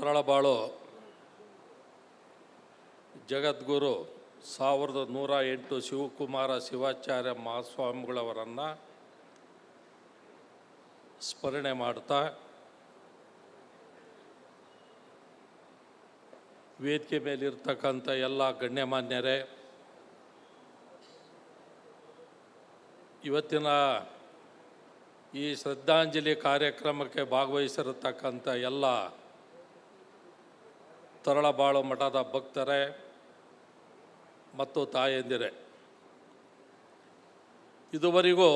ತರಳಬಾಳು. ಜಗದ್ಗುರು ಸಾವಿರದ ನೂರ ಎಂಟು ಶಿವಕುಮಾರ ಶಿವಾಚಾರ್ಯ ಮಹಾಸ್ವಾಮಿಗಳವರನ್ನು ಸ್ಮರಣೆ ಮಾಡ್ತಾ ವೇದಿಕೆ ಮೇಲಿರ್ತಕ್ಕಂಥ ಎಲ್ಲ ಗಣ್ಯಮಾನ್ಯರೇ, ಇವತ್ತಿನ ಈ ಶ್ರದ್ಧಾಂಜಲಿ ಕಾರ್ಯಕ್ರಮಕ್ಕೆ ಭಾಗವಹಿಸಿರತಕ್ಕಂಥ ಎಲ್ಲ ತರಳಬಾಳು ಮಠದ ಭಕ್ತರೇ ಮತ್ತು ತಾಯಂದಿರೇ. ಇದುವರೆಗೂ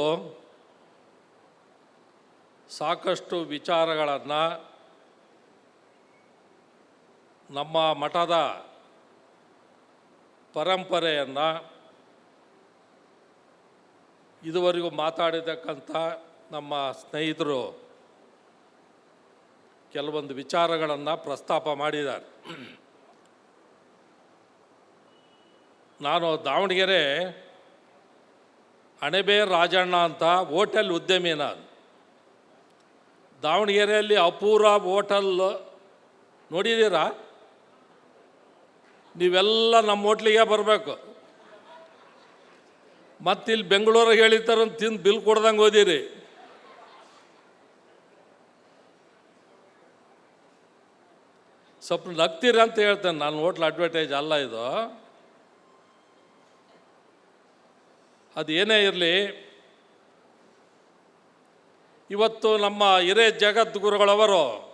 ಸಾಕಷ್ಟು ವಿಚಾರಗಳನ್ನು ನಮ್ಮ ಮಠದ ಪರಂಪರೆಯನ್ನು ಇದುವರೆಗೂ ಮಾತಾಡಿದಕ್ಕಂಥ ನಮ್ಮ ಸ್ನೇಹಿತರು ಕೆಲವೊಂದು ವಿಚಾರಗಳನ್ನು ಪ್ರಸ್ತಾಪ ಮಾಡಿದ್ದಾರೆ. ನಾನು ದಾವಣಗೆರೆ ಅಣಬೆ ರಾಜಣ್ಣ ಅಂತ ಹೋಟೆಲ್ ಉದ್ಯಮಿ ನಾನು. ದಾವಣಗೆರೆಯಲ್ಲಿ ಅಪೂರ ಹೋಟೆಲ್ ನೋಡಿದ್ದೀರಾ? ನೀವೆಲ್ಲ ನಮ್ಮ ಹೋಟ್ಲಿಗೆ ಬರಬೇಕು. ಮತ್ತಿಲ್ಲಿ ಬೆಂಗಳೂರಿಗೆ ಹೇಳಿರ್ತಾರೆ ತಿಂದು ಬಿಲ್ ಕೊಡ್ದಂಗೆ ಓದಿರಿ ಸ್ವಲ್ಪ ನಗ್ತೀರ ಅಂತ ಹೇಳ್ತೇನೆ. ನಾನು ಹೋಟ್ಲ್ ಅಡ್ವರ್ಟೈಸ್ ಅಲ್ಲ ಇದು. ಅದು ಏನೇ ಇರಲಿ, ಇವತ್ತು ನಮ್ಮ ಹಿರೇ ಜಗದ್ಗುರುಗಳವರು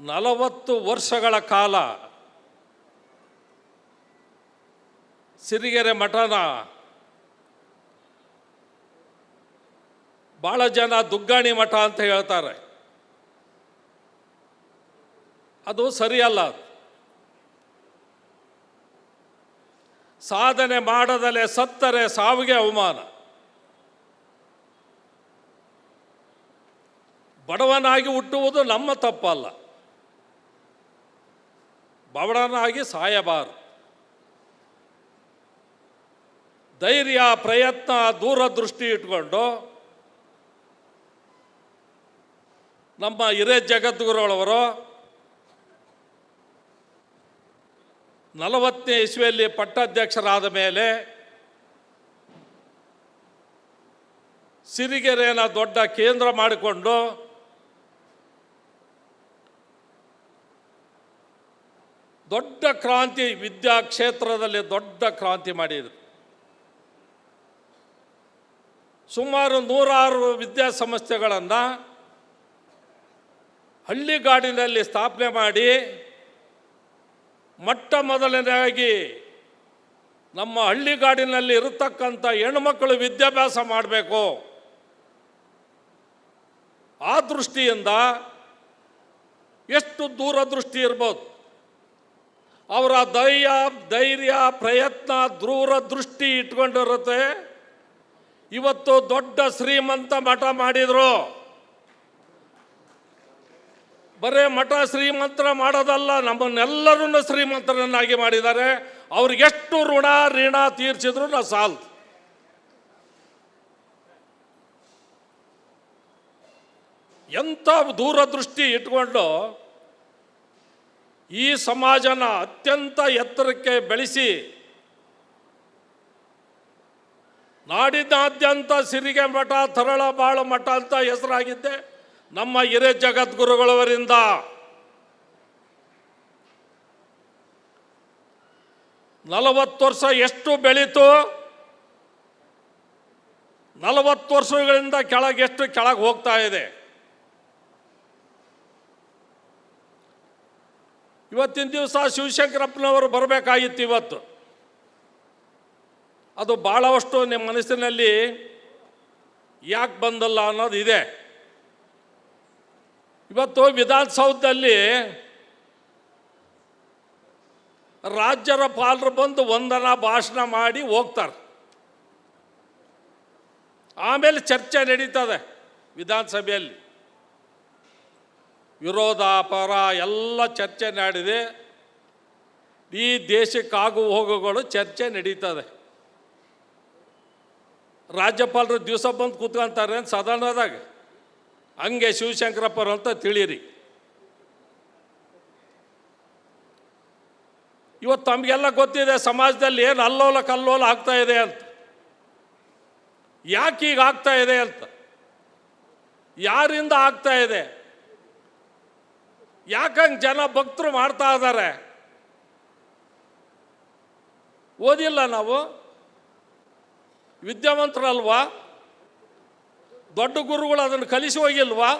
ನಲವತ್ತು ವರ್ಷಗಳ ಕಾಲ ಸಿರಿಗೆರೆ ಮಠನ ಭಾಳ ಜನ ದುಗ್ಗಾಣಿ ಮಠ ಅಂತ ಹೇಳ್ತಾರೆ. ಅದು ಸರಿಯಲ್ಲ ಸಾಧನೆ ಮಾಡದಲೆ ಸತ್ತರೆ ಸಾವಿಗೆ ಅವಮಾನ. ಬಡವನಾಗಿ ಹುಟ್ಟುವುದು ನಮ್ಮ ತಪ್ಪಲ್ಲ. ಬಡವನಾಗಿ ಸಾಯಬಾರದು. ಧೈರ್ಯ, ಪ್ರಯತ್ನ, ದೂರದೃಷ್ಟಿ ಇಟ್ಕೊಂಡು ನಮ್ಮ ಹಿರೇ ಜಗದ್ಗುರುಗಳವರು ನಲವತ್ತನೇ ಇಸ್ವಿಯಲ್ಲಿ ಪಟ್ಟಾಧ್ಯಕ್ಷರಾದ ಮೇಲೆ ಸಿರಿಗೆರೆನ ದೊಡ್ಡ ಕೇಂದ್ರ ಮಾಡಿಕೊಂಡು ದೊಡ್ಡ ಕ್ರಾಂತಿ ವಿದ್ಯಾ ಕ್ಷೇತ್ರದಲ್ಲಿ ದೊಡ್ಡ ಕ್ರಾಂತಿ ಮಾಡಿದರು. ಸುಮಾರು ನೂರಾರು ವಿದ್ಯಾಸಂಸ್ಥೆಗಳನ್ನು ಹಳ್ಳಿಗಾಡಿನಲ್ಲಿ ಸ್ಥಾಪನೆ ಮಾಡಿ ಮೊಟ್ಟ ಮೊದಲನೆಯಾಗಿ ನಮ್ಮ ಹಳ್ಳಿಗಾಡಿನಲ್ಲಿ ಇರತಕ್ಕಂಥ ಹೆಣ್ಮಕ್ಕಳು ವಿದ್ಯಾಭ್ಯಾಸ ಮಾಡಬೇಕು. ಆ ದೃಷ್ಟಿಯಿಂದ ಎಷ್ಟು ದೂರದೃಷ್ಟಿ ಇರ್ಬೋದು. ಅವರ ಧೈರ್ಯ ಧೈರ್ಯ, ಪ್ರಯತ್ನ, ದೂರದೃಷ್ಟಿ ಇಟ್ಕೊಂಡಿರುತ್ತೆ. ಇವತ್ತು ದೊಡ್ಡ ಶ್ರೀಮಂತ ಮಠ ಮಾಡಿದರು. ಬರೇ ಮಠ ಶ್ರೀಮಂತರ ಮಾಡೋದಲ್ಲ, ನಮ್ಮನ್ನೆಲ್ಲರನ್ನು ಶ್ರೀಮಂತರನ್ನಾಗಿ ಮಾಡಿದ್ದಾರೆ. ಅವ್ರಿಗೆಷ್ಟು ಋಣ ಋಣ ತೀರ್ಚಿದ್ರು ನಾ ಸಾಲ್ದು. ಎಂಥ ದೂರದೃಷ್ಟಿ ಇಟ್ಕೊಂಡು ಈ ಸಮಾಜನ ಅತ್ಯಂತ ಎತ್ತರಕ್ಕೆ ಬೆಳೆಸಿ, ನಾಡಿನಾದ್ಯಂತ ಸಿರಿಗೆ ಮಠ ತರಳ ಬಾಳ ಮಠ ಅಂತ ಹೆಸರಾಗಿದ್ದೆ. ನಮ್ಮ ಹಿರೇ ಜಗದ್ಗುರುಗಳವರಿಂದ ನಲವತ್ತು ವರ್ಷ ಎಷ್ಟು ಬೆಳೀತು? ನಲವತ್ತು ವರ್ಷಗಳಿಂದ ಕೆಳಗೆ ಎಷ್ಟು ಕೆಳಗೆ ಹೋಗ್ತಾ ಇದೆ? ಇವತ್ತಿನ ದಿವಸ ಶಿವಶಂಕರಪ್ಪನವರು ಬರಬೇಕಾಗಿತ್ತು ಇವತ್ತು. ಅದು ಭಾಳವಷ್ಟು ನಿಮ್ಮ ಮನಸ್ಸಿನಲ್ಲಿ ಯಾಕೆ ಬಂದಲ್ಲ ಅನ್ನೋದು ಇದೆ. ಇವತ್ತು ವಿಧಾನಸೌಧದಲ್ಲಿ ರಾಜ್ಯರ ಪಾಲರು ಬಂದು ವಂದನಾ ಭಾಷಣ ಮಾಡಿ ಹೋಗ್ತಾರೆ. ಆಮೇಲೆ ಚರ್ಚೆ ನಡೀತದೆ ವಿಧಾನಸಭೆಯಲ್ಲಿ. ವಿರೋಧ ಪರ ಎಲ್ಲ ಚರ್ಚೆ ನಡೆದಿದೆ. ಈ ದೇಶಕ್ಕಾಗು ಹೋಗುಗಳು ಚರ್ಚೆ ನಡೀತದೆ. ರಾಜ್ಯಪಾಲರು ದಿವಸ ಬಂದು ಕೂತ್ಕೊಂತಾರೆ ಸದನದಾಗ ಹಂಗೆ ಶಿವಶಂಕರಪ್ಪರು ಅಂತ ತಿಳಿಯಿರಿ. ಇವತ್ತು ತಮಗೆಲ್ಲ ಗೊತ್ತಿದೆ ಸಮಾಜದಲ್ಲಿ ಏನು ಅಲ್ಲೋಲ ಕಲ್ಲೋಲ ಆಗ್ತಾ ಇದೆ ಅಂತ. ಯಾಕೆ ಈಗ ಆಗ್ತಾ ಇದೆ ಅಂತ. ಯಾರಿಂದ ಆಗ್ತಾ ಇದೆ. ಯಾಕಂಗೆ ಜನ ಭಕ್ತರು ಮಾಡ್ತಾ ಇದ್ದಾರೆ. ಓದಿಲ್ಲ ನಾವು. ವಿದ್ಯಾವಂತರಲ್ವಾ? ದೊಡ್ಡ ಗುರುಗಳು ಅದನ್ನು ಕಲಿಸಿ ಹೋಗಿಲ್ವಾ?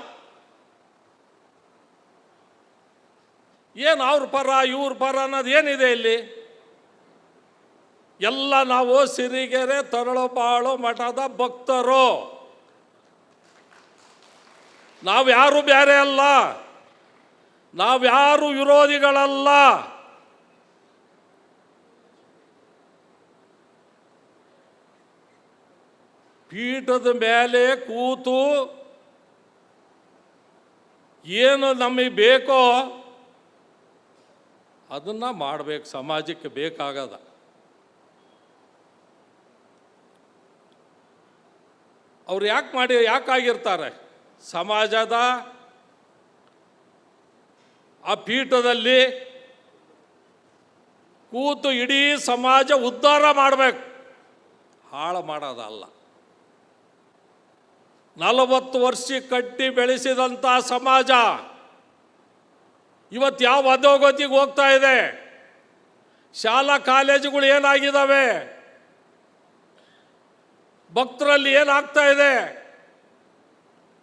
ಏನು ಅವ್ರ ಪರ, ಇವ್ರ ಪರ ಅನ್ನೋದು ಏನಿದೆ ಇಲ್ಲಿ? ಎಲ್ಲ ನಾವು ಸಿರಿಗೆರೆ ತರಳಬಾಳು ಮಠದ ಭಕ್ತರು. ನಾವು ಯಾರು ಬೇರೆ ಅಲ್ಲ. ನಾವ್ಯಾರು ವಿರೋಧಿಗಳಲ್ಲ. ಪೀಠದ ಮೇಲೆ ಕೂತು ಏನು ನಮಗೆ ಬೇಕೋ ಅದನ್ನು ಮಾಡಬೇಕು. ಸಮಾಜಕ್ಕೆ ಬೇಕಾಗದ. ಅವ್ರು ಯಾಕೆ ಮಾಡಿ ಯಾಕಾಗಿರ್ತಾರೆ ಸಮಾಜದ ಆ ಪೀಠದಲ್ಲಿ ಕೂತು ಇಡೀ ಸಮಾಜ ಉದ್ಧಾರ ಮಾಡಬೇಕು. ಹಾಳು ಮಾಡೋದಲ್ಲ. ನಲವತ್ತು ವರ್ಷ ಕಟ್ಟಿ ಬೆಳೆಸಿದಂಥ ಸಮಾಜ ಇವತ್ತು ಯಾವ ಅಧೋಗತಿಗೆ ಹೋಗ್ತಾ ಇದೆ? ಶಾಲಾ ಕಾಲೇಜುಗಳು ಏನಾಗಿದ್ದಾವೆ? ಭಕ್ತರಲ್ಲಿ ಏನಾಗ್ತಾ ಇದೆ?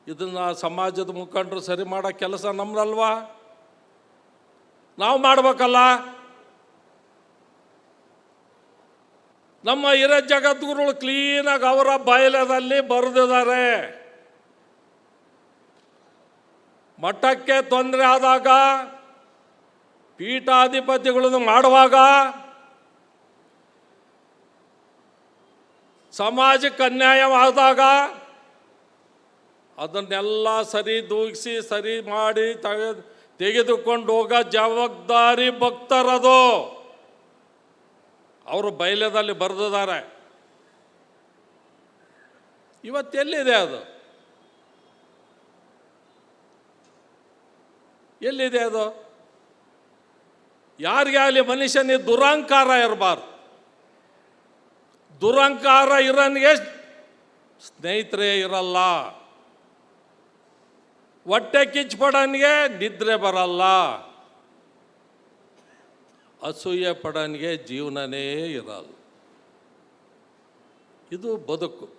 ಇದನ್ನ ಸಮಾಜದ ಮುಖಂಡರು ಸರಿ ಮಾಡೋ ಕೆಲಸ ನಮ್ದಲ್ವಾ? ನಾವು ಮಾಡ್ಬೇಕಲ್ಲ? ನಮ್ಮ ಹಿರ ಜಗದ್ಗುರುಗಳು ಕ್ಲೀನಾಗಿ ಅವರ ಬಯಲದಲ್ಲಿ ಬರೆದಿದ್ದಾರೆ. ಮಠಕ್ಕೆ ತೊಂದರೆ ಆದಾಗ ಪೀಠಾಧಿಪತಿಗಳನ್ನು ಮಾಡುವಾಗ ಸಮಾಜಕ್ಕೆ ಅನ್ಯಾಯವಾದಾಗ ಅದನ್ನೆಲ್ಲ ಸರಿ ದೂಗಿಸಿ, ಸರಿ ಮಾಡಿ ತೆಗೆ, ತೆಗೆದುಕೊಂಡು ಹೋಗೋ ಜವಾಬ್ದಾರಿ ಭಕ್ತರದು. ಅವರು ಬೈಲದಲ್ಲಿ ಬರೆದಿದ್ದಾರೆ. ಇವತ್ತೆಲ್ಲಿದೆ ಅದು? ಎಲ್ಲಿದೆ ಅದು? ಯಾರಿಗೆ ಆಗಲಿ ಮನುಷ್ಯನಿಗೆ ದುರಹಂಕಾರ ಇರಬಾರ್ದು. ದುರಹಂಕಾರ ಇರೋನಿಗೆ ಸ್ನೇಹಿತರೇ ಇರಲ್ಲ. ಹೊಟ್ಟೆ ಕಿಚ್ಚಪಡನಿಗೆ ನಿದ್ರೆ ಬರಲ್ಲ. ಅಸೂಯೆ ಪಡನಿಗೆ ಜೀವನನೇ ಇರಲ್ಲ. ಇದು ಬದುಕು.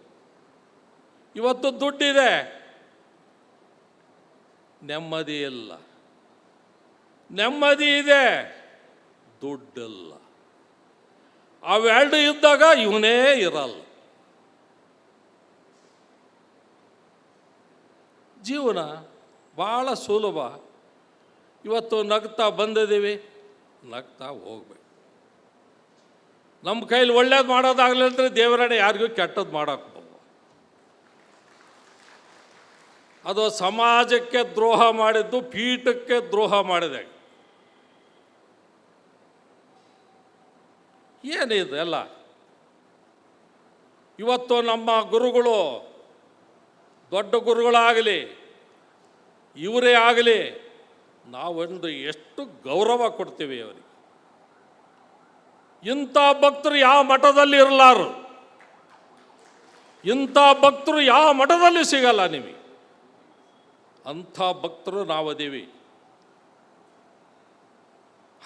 ಇವತ್ತು ದುಡ್ಡಿದೆ. ನೆಮ್ಮದಿ ಇಲ್ಲ. ನೆಮ್ಮದಿ ಇದೆ. ದುಡ್ಡಲ್ಲ. ಅವೆರಡು ಇದ್ದಾಗ ಇವನೇ ಇರಲ್ಲ. ಜೀವನ ಭಾಳ ಸುಲಭ. ಇವತ್ತು ನಗ್ತಾ ಬಂದಿದ್ದೀವಿ, ನಗ್ತಾ ಹೋಗ್ಬೇಕು. ನಮ್ಮ ಕೈಲಿ ಒಳ್ಳೇದು ಮಾಡೋದಾಗಲಿ ಅಂದರೆ ದೇವರನ್ನ ಯಾರಿಗೂ ಕೆಟ್ಟದ್ದು ಮಾಡೋಕ್ಕೆ ಅದು ಸಮಾಜಕ್ಕೆ ದ್ರೋಹ ಮಾಡಿದ್ದು, ಪೀಠಕ್ಕೆ ದ್ರೋಹ ಮಾಡಿದೆ. ಏನಿದೆ ಎಲ್ಲ? ಇವತ್ತು ನಮ್ಮ ಗುರುಗಳು ದೊಡ್ಡ ಗುರುಗಳಾಗಲಿ, ಇವರೇ ಆಗಲಿ, ನಾವೊಂದು ಎಷ್ಟು ಗೌರವ ಕೊಡ್ತೀವಿ ಅವರಿಗೆ. ಇಂಥ ಭಕ್ತರು ಯಾವ ಮಠದಲ್ಲಿ ಇರಲಾರು? ಇಂಥ ಭಕ್ತರು ಯಾವ ಮಠದಲ್ಲಿ ಸಿಗಲ್ಲ ನಿಮಗೆ? ಅಂಥ ಭಕ್ತರು ನಾವದೀವಿ.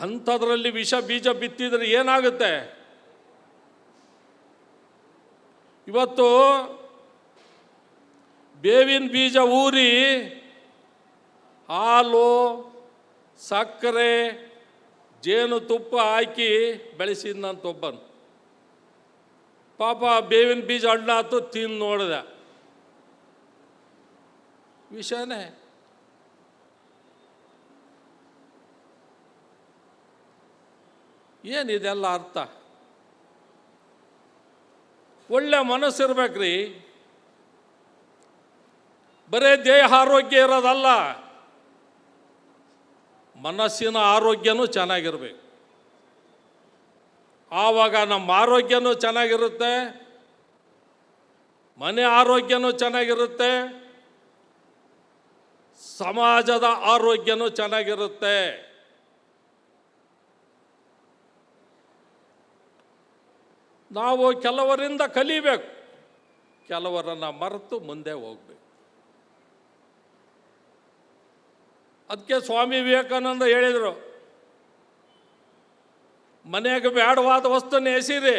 ಅಂಥದ್ರಲ್ಲಿ ವಿಷ ಬೀಜ ಬಿತ್ತಿದ್ರೆ ಏನಾಗುತ್ತೆ? ಇವತ್ತು ಬೇವಿನ ಬೀಜ ಊರಿ ಹಾಲು, ಸಕ್ಕರೆ, ಜೇನು ತುಪ್ಪ ಹಾಕಿ ಬೆಳೆಸಿದಂತ ಒಬ್ಬನು ಪಾಪ ಬೇವಿನ ಬೀಜ ಹಣ್ಣಾತು ತಿಂದು ನೋಡಿದೆ. ವಿಷನೇ. ಏನಿದೆಲ್ಲ ಅರ್ಥ? ಒಳ್ಳೆ ಮನಸ್ಸಿರ್ಬೇಕ್ರಿ. ಬರೇ ದೇಹ ಆರೋಗ್ಯ ಇರೋದಲ್ಲ. ಮನಸ್ಸಿನ ಆರೋಗ್ಯನೂ ಚೆನ್ನಾಗಿರ್ಬೇಕು. ಆವಾಗ ನಮ್ಮ ಆರೋಗ್ಯನೂ ಚೆನ್ನಾಗಿರುತ್ತೆ. ಮನೆ ಆರೋಗ್ಯನೂ ಚೆನ್ನಾಗಿರುತ್ತೆ. ಸಮಾಜದ ಆರೋಗ್ಯನೂ ಚೆನ್ನಾಗಿರುತ್ತೆ. ನಾವು ಕೆಲವರಿಂದ ಕಲಿಬೇಕು. ಕೆಲವರನ್ನು ಮರೆತು ಮುಂದೆ ಹೋಗ್ಬೇಕು. ಅದಕ್ಕೆ ಸ್ವಾಮಿ ವಿವೇಕಾನಂದ ಹೇಳಿದರು, ಮನೆಗೆ ಬೇಡವಾದ ವಸ್ತುನ ಎಸಿರಿ.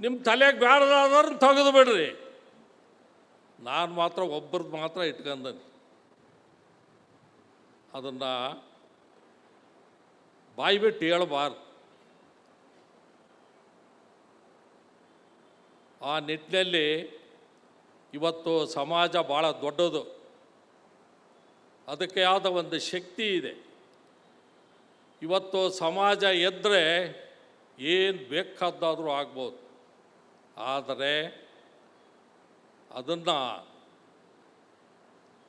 ನಿಮ್ಮ ತಲೆಗೆ ಬೇಡದಾದ್ರೂ ತೆಗೆದು ಬಿಡ್ರಿ. ನಾನು ಮಾತ್ರ ಒಬ್ಬರದ್ದು ಮಾತ್ರ ಇಟ್ಕೊಂಡನಿ ಅದನ್ನು ಬಾಯಿ ಬಿಟ್ಟು ಹೇಳಬಾರ್ದು. ಆ ನಿಟ್ಟಿನಲ್ಲಿ ಇವತ್ತು ಸಮಾಜ ಭಾಳ ದೊಡ್ಡದು. ಅದಕ್ಕೆ ಆದ ಒಂದು ಶಕ್ತಿ ಇದೆ. ಇವತ್ತು ಸಮಾಜ ಎದ್ದರೆ ಏನು ಬೇಕಾದ್ದಾದರೂ ಆಗ್ಬೋದು. ಆದರೆ ಅದನ್ನು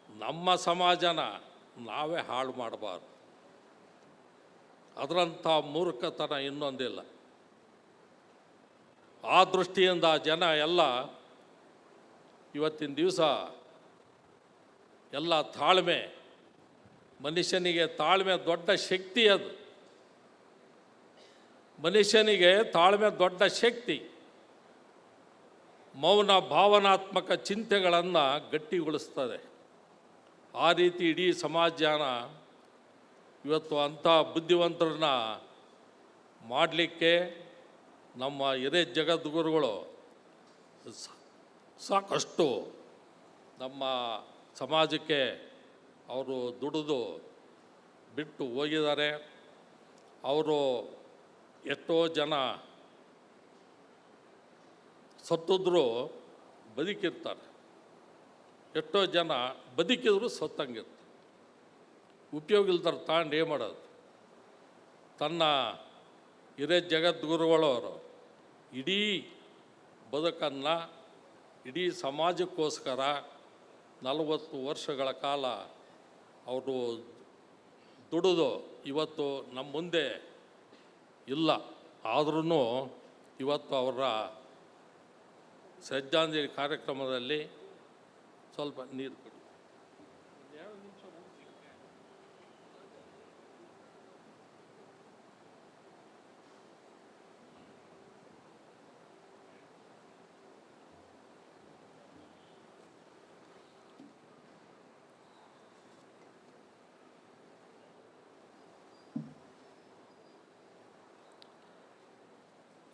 ನಮ್ಮ ಸಮಾಜನ ನಾವೇ ಹಾಳು ಮಾಡಬಾರ್ದು. ಅದರಂಥ ಮೂರ್ಖತನ ಇನ್ನೊಂದಿಲ್ಲ. ಆ ದೃಷ್ಟಿಯಿಂದ ಜನ ಎಲ್ಲ ಇವತ್ತಿನ ದಿವಸ ಎಲ್ಲ ತಾಳ್ಮೆ, ಮನುಷ್ಯನಿಗೆ ತಾಳ್ಮೆ ದೊಡ್ಡ ಶಕ್ತಿ ಅದು. ಮನುಷ್ಯನಿಗೆ ತಾಳ್ಮೆ ದೊಡ್ಡ ಶಕ್ತಿ. ಮೌನ ಭಾವನಾತ್ಮಕ ಚಿಂತೆಗಳನ್ನು ಗಟ್ಟಿಗೊಳಿಸ್ತದೆ. ಆ ರೀತಿ ಇಡೀ ಸಮಾಜನ ಇವತ್ತು ಅಂಥ ಬುದ್ಧಿವಂತರನ್ನ ಮಾಡಲಿಕ್ಕೆ ನಮ್ಮ ಹಿರೇ ಜಗದ್ಗುರುಗಳು ಸಾಕಷ್ಟು ನಮ್ಮ ಸಮಾಜಕ್ಕೆ ಅವರು ದುಡಿದು ಬಿಟ್ಟು ಹೋಗಿದ್ದಾರೆ. ಅವರು ಎಷ್ಟೋ ಜನ ಸತ್ತಿದ್ರು ಬದುಕಿರ್ತಾರೆ. ಎಷ್ಟೋ ಜನ ಬದುಕಿದ್ರು ಸತ್ತಂಗಿರ್ತಾರೆ. ಉಪಯೋಗ ಇಲ್ದಾರ ತಗೊಂಡು ಏನು ಮಾಡೋದು? ತನ್ನ ಹಿರೇ ಜಗದ್ಗುರುಗಳವರು ಇಡೀ ಬದುಕನ್ನು, ಇಡೀ ಸಮಾಜಕ್ಕೋಸ್ಕರ ನಲವತ್ತು ವರ್ಷಗಳ ಕಾಲ ಅವರು ದುಡಿದು ಇವತ್ತು ನಮ್ಮ ಮುಂದೆ ಇಲ್ಲ. ಆದ್ರೂ ಇವತ್ತು ಅವರ ಶ್ರದ್ಧಾಂಜಲಿ ಕಾರ್ಯಕ್ರಮದಲ್ಲಿ ಸ್ವಲ್ಪ ನೀರು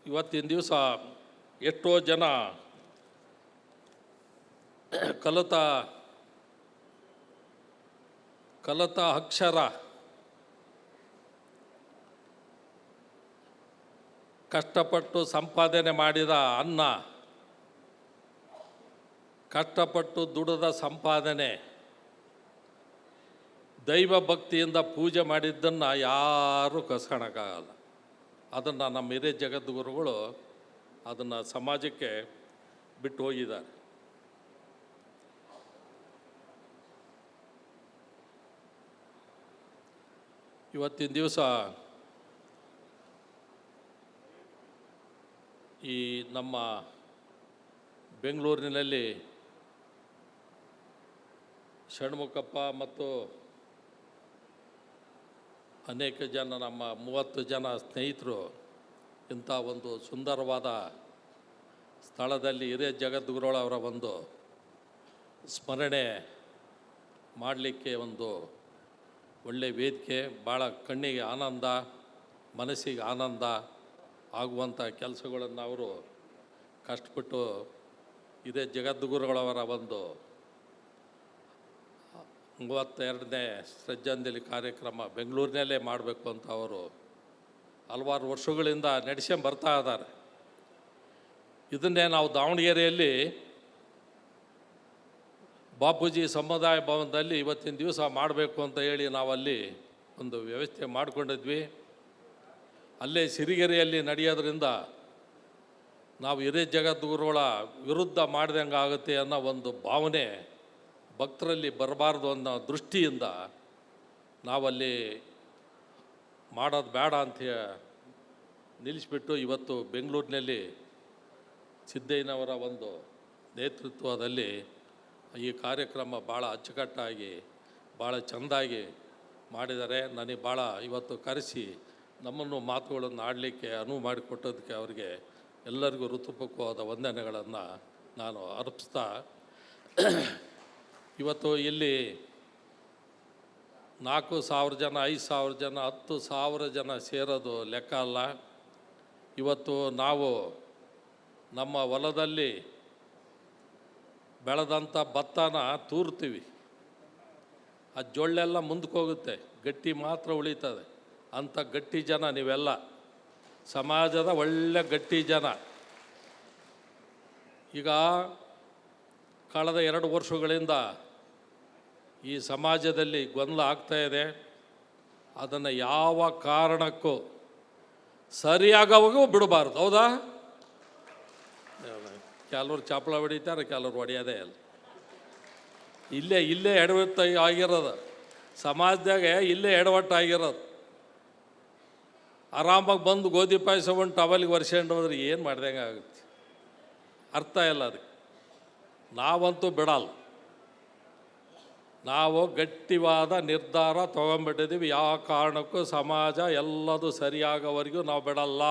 ಇವತ್ತಿನ ದಿವಸ ಎಷ್ಟೋ ಜನ ಕಲಿತ ಕಲಿತ ಅಕ್ಷರ ಕಷ್ಟಪಟ್ಟು ಸಂಪಾದನೆ ಮಾಡಿದ ಅನ್ನ, ಕಷ್ಟಪಟ್ಟು ದುಡಿದ ಸಂಪಾದನೆ, ದೈವ ಭಕ್ತಿಯಿಂದ ಪೂಜೆ ಮಾಡಿದ್ದನ್ನು ಯಾರೂ ಕಸ್ಕೊಳಕ್ಕಾಗಲ್ಲ ಅದನ್ನು ನಮ್ಮ ಹಿರಿಯ ಜಗದ್ಗುರುಗಳು ಅದನ್ನು ಸಮಾಜಕ್ಕೆ ಬಿಟ್ಟು ಹೋಗಿದ್ದಾರೆ. ಇವತ್ತಿನ ದಿವಸ ಈ ನಮ್ಮ ಬೆಂಗಳೂರಿನಲ್ಲಿ ಷಣ್ಮುಖಪ್ಪ ಮತ್ತು ಅನೇಕ ಜನ ನಮ್ಮ ಮೂವತ್ತು ಜನ ಸ್ನೇಹಿತರು ಇಂಥ ಒಂದು ಸುಂದರವಾದ ಸ್ಥಳದಲ್ಲಿ ಹಿರಿಯ ಜಗದ್ಗುರುಗಳವರ ಒಂದು ಸ್ಮರಣೆ ಮಾಡಲಿಕ್ಕೆ ಒಂದು ಒಳ್ಳೆಯ ವೇದಿಕೆ, ಭಾಳ ಕಣ್ಣಿಗೆ ಆನಂದ, ಮನಸ್ಸಿಗೆ ಆನಂದ ಆಗುವಂಥ ಕೆಲಸಗಳನ್ನು ಅವರು ಕಷ್ಟಪಟ್ಟು ಇದೇ ಜಗದ್ಗುರುಗಳವರ ಒಂದು ಮೂವತ್ತೆರಡನೇ ಶ್ರದ್ಧಾಂಜಲಿ ಕಾರ್ಯಕ್ರಮ ಬೆಂಗಳೂರಿನಲ್ಲೇ ಮಾಡಬೇಕು ಅಂತ ಅವರು ಹಲವಾರು ವರ್ಷಗಳಿಂದ ನಡೆಸ್ಕೊಂಡು ಬರ್ತಾ ಇದ್ದಾರೆ. ಇದನ್ನೇ ನಾವು ದಾವಣಗೆರೆಯಲ್ಲಿ ಬಾಪೂಜಿ ಸಮುದಾಯ ಭವನದಲ್ಲಿ ಇವತ್ತಿನ ದಿವಸ ಮಾಡಬೇಕು ಅಂತ ಹೇಳಿ ನಾವಲ್ಲಿ ಒಂದು ವ್ಯವಸ್ಥೆ ಮಾಡಿಕೊಂಡಿದ್ವಿ. ಅಲ್ಲೇ ಸಿರಿಗೆರೆಯಲ್ಲಿ ನಡೆಯೋದ್ರಿಂದ ನಾವು ಹಿರಿಯ ಜಗದ್ಗುರುಗಳ ವಿರುದ್ಧ ಮಾಡ್ದಂಗೆ ಆಗುತ್ತೆ ಅನ್ನೋ ಒಂದು ಭಾವನೆ ಭಕ್ತರಲ್ಲಿ ಬರಬಾರ್ದು ಅನ್ನೋ ದೃಷ್ಟಿಯಿಂದ ನಾವಲ್ಲಿ ಮಾಡೋದು ಬೇಡ ಅಂತ ನಿಲ್ಲಿಸ್ಬಿಟ್ಟು ಇವತ್ತು ಬೆಂಗಳೂರಿನಲ್ಲಿ ಸಿದ್ದಯ್ಯನವರ ಒಂದು ನೇತೃತ್ವದಲ್ಲಿ ಈ ಕಾರ್ಯಕ್ರಮ ಭಾಳ ಅಚ್ಚುಕಟ್ಟಾಗಿ, ಭಾಳ ಚೆಂದಾಗಿ ಮಾಡಿದ್ದಾರೆ. ನನಗೆ ಭಾಳ ಇವತ್ತು ಕರೆಸಿ ನಮ್ಮನ್ನು ಮಾತುಗಳನ್ನು ಆಡಲಿಕ್ಕೆ, ಅನುವು ಮಾಡಿಕೊಟ್ಟದಕ್ಕೆ ಅವರಿಗೆ ಎಲ್ಲರಿಗೂ ಋತುಪಕ್ವಾದ ವಂದನೆಗಳನ್ನು ನಾನು ಅರ್ಪಿಸ್ತಾ ಇವತ್ತು ಇಲ್ಲಿ ನಾಲ್ಕು ಸಾವಿರ ಜನ, ಐದು ಸಾವಿರ ಜನ, ಹತ್ತು ಸಾವಿರ ಜನ ಸೇರೋದು ಲೆಕ್ಕ ಅಲ್ಲ. ಇವತ್ತು ನಾವು ನಮ್ಮ ಹೊಲದಲ್ಲಿ ಬೆಳೆದಂಥ ಭತ್ತನ ತೂರ್ತೀವಿ. ಆ ಜೊಳ್ಳೆಲ್ಲ ಮುಂದಕ್ಕೆ ಹೋಗುತ್ತೆ ಗಟ್ಟಿ ಮಾತ್ರ ಉಳಿತದೆ. ಅಂಥ ಗಟ್ಟಿ ಜನ ನೀವೆಲ್ಲ. ಸಮಾಜದ ಒಳ್ಳೆ ಗಟ್ಟಿ ಜನ. ಈಗ ಕಳೆದ ಎರಡು ವರ್ಷಗಳಿಂದ ಈ ಸಮಾಜದಲ್ಲಿ ಗೊಂದಲ ಆಗ್ತಾ ಇದೆ. ಅದನ್ನು ಯಾವ ಕಾರಣಕ್ಕೂ ಸರಿಯಾಗವಾಗೂ ಬಿಡಬಾರ್ದು, ಹೌದಾ? ಕೆಲವರು ಚಾಪಳ ಹೊಡಿತಾರೆ ಕೆಲವರು ಹೊಡೆಯೋದೇ ಇಲ್ಲ. ಇಲ್ಲೇ ಇಲ್ಲೇ ಎಡವಟ್ಟು ಆಗಿರೋದು. ಸಮಾಜದಾಗ ಇಲ್ಲೇ ಎಡವಟ್ಟು ಆಗಿರೋದು. ಆರಾಮಾಗಿ ಬಂದು ಗೋಧಿ ಪಾಯಸ ಒಂದು ಟವಲ್ಗೆ ವರ್ಷಕೊಂಡು ಹೋದ್ರೆ ಏನು ಮಾಡ್ದಂಗೆ ಆಗುತ್ತೆ ಅರ್ಥ ಇಲ್ಲ ಅದಕ್ಕೆ. ನಾವಂತೂ ಬಿಡಲ್ಲ. ನಾವು ಗಟ್ಟಿವಾದ ನಿರ್ಧಾರ ತೊಗೊಂಡ್ಬಿಟ್ಟಿದ್ದೀವಿ. ಯಾವ ಕಾರಣಕ್ಕೂ ಸಮಾಜ ಎಲ್ಲದು ಸರಿಯಾಗೋವರೆಗೂ ನಾವು ಬಿಡಲ್ಲ.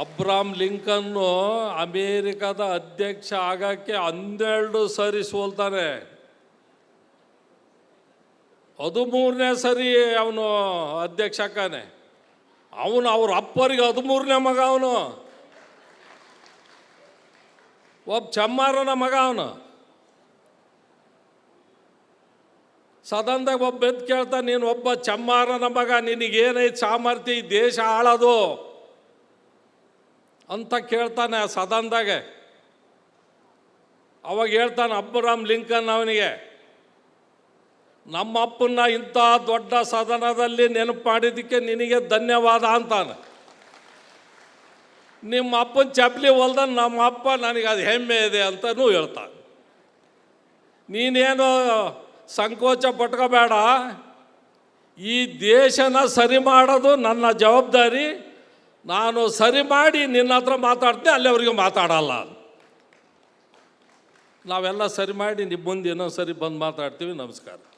ಅಬ್ರಾಮ್ ಲಿಂಕನ್ನು ಅಮೇರಿಕದ ಅಧ್ಯಕ್ಷ ಆಗಕ್ಕೆ ಹನ್ನೆರಡು ಸರಿ ಸೋಲ್ತಾನೆ. ಹದಿಮೂರನೇ ಸರಿ ಅವನು ಅಧ್ಯಕ್ಷ ಆಕಾನೆ ಅವನು ಅವ್ರ ಅಪ್ಪರಿಗೆ ಹದಿಮೂರನೇ ಮಗ ಅವನು. ಒಬ್ಬ ಚಮ್ಮಾರನ ಮಗ ಅವನು. ಸದನದಾಗ ಒಬ್ಬ ಎದ್ದು ಕೇಳ್ತಾ, ನೀನು ಒಬ್ಬ ಚಮ್ಮಾರನ ಮಗ, ನಿನಗೇನೈತೆ ಸಾಮರ್ಥ್ಯ, ಈ ದೇಶ ಆಳೋದು? ಅಂತ ಕೇಳ್ತಾನೆ ಆ ಸದನದಾಗೆ. ಅವಾಗ ಹೇಳ್ತಾನೆ ಅಬ್ರಾಮ್ ಲಿಂಕನ್ ಅವನಿಗೆ ನಮ್ಮ ಅಪ್ಪನ್ನ ಇಂಥ ದೊಡ್ಡ ಸದನದಲ್ಲಿ ನೆನಪು ಮಾಡಿದ್ದಕ್ಕೆ ನಿನಗೆ ಧನ್ಯವಾದ ಅಂತಾನೆ. ನಿಮ್ಮ ಅಪ್ಪನ ಚಪ್ಪಲಿ ಹೊಲ್ದ ನಮ್ಮ ಅಪ್ಪ ನನಗೆ ಅದು ಹೆಮ್ಮೆ ಇದೆ ಅಂತಲೂ ಹೇಳ್ತಾನೆ ನೀನೇನು ಸಂಕೋಚ ಪಟ್ಕೋಬೇಡ. ಈ ದೇಶನ ಸರಿ ಮಾಡೋದು ನನ್ನ ಜವಾಬ್ದಾರಿ. ನಾನು ಸರಿ ಮಾಡಿ ನಿನ್ನ ಹತ್ರ ಮಾತಾಡ್ತೀನಿ, ಅಲ್ಲಿವರೆಗೆ ಮಾತಾಡಲ್ಲ. ನಾವೆಲ್ಲ ಸರಿ ಮಾಡಿ ನಿಮ್ಮ ಮುಂದೆ ಇನ್ನೊಂದು ಸರಿ ಬಂದು ಮಾತಾಡ್ತೀವಿ. ನಮಸ್ಕಾರ.